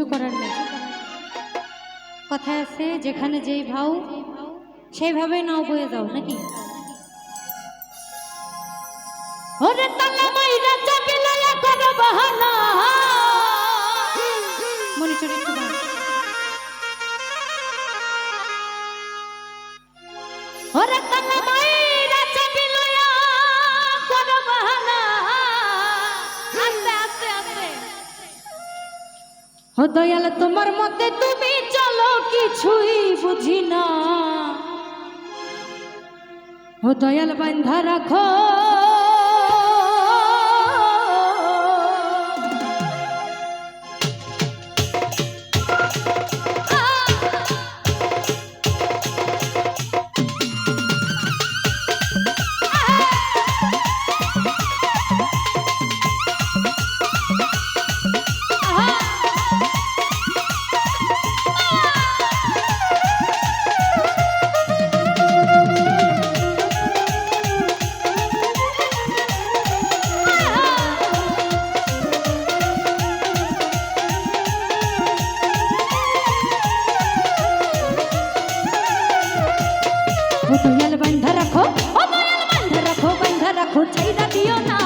কিছু করার নেই। কথায় আছে, যেখানে যেই ভাও, সেইভাবে নাও বয়ে যাও, নাকি? ওরে তালা দয়াল তোমার মতে তুমি চলো কিছুই বুঝি না। ও দয়াল বান্ধা রাখো। ও দয়াল বান্ধা রাখো ও দয়াল বান্ধা রাখো বান্ধা রাখো ছাইরা দিও না।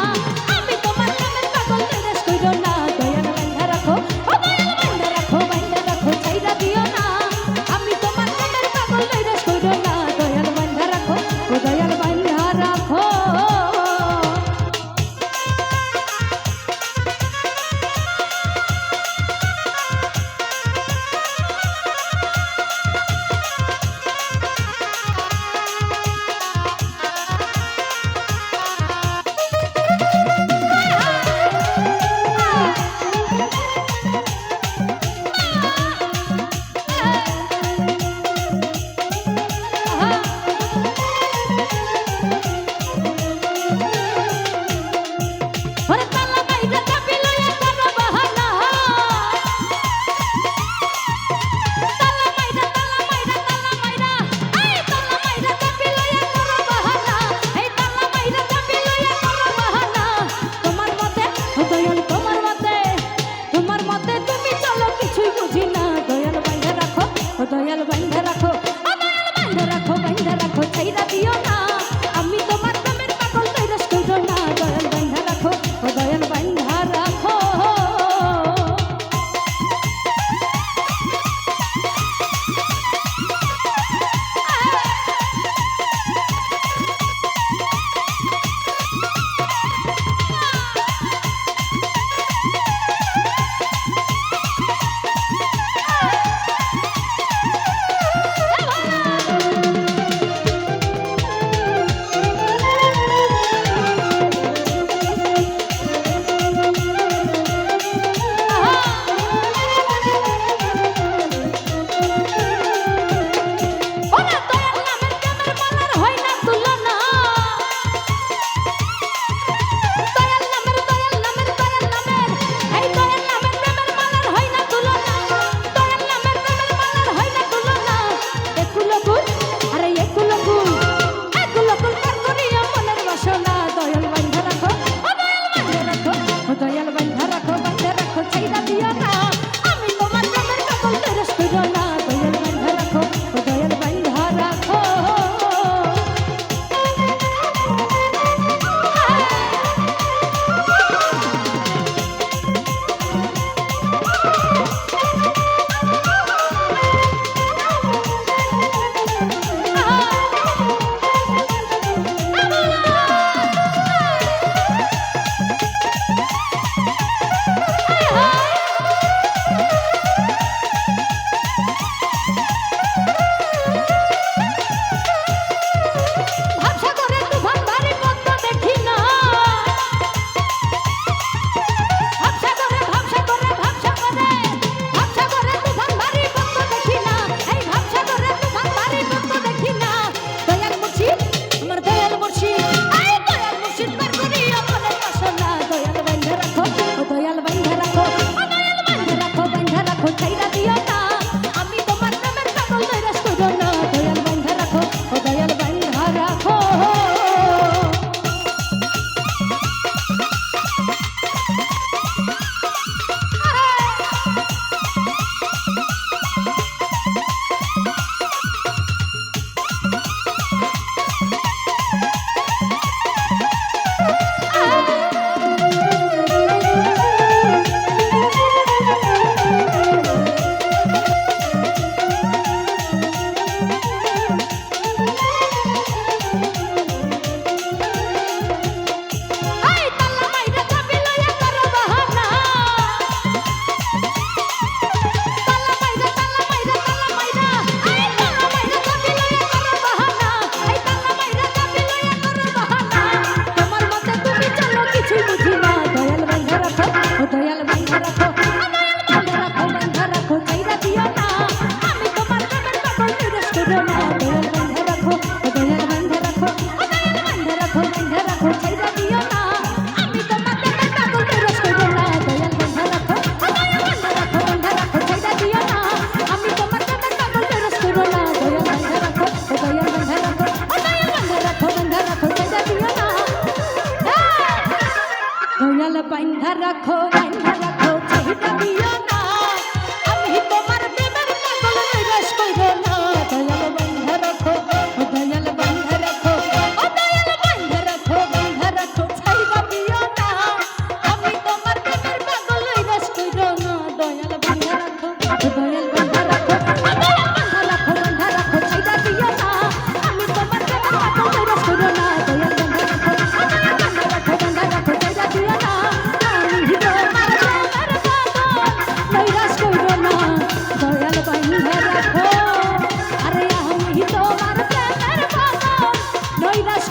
নাল বাইন্ধা রাখো বাইন্ধা রাখো চাহিদা দিও।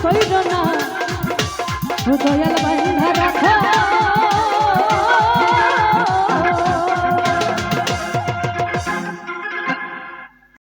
পাগল না। দয়াল বান্ধা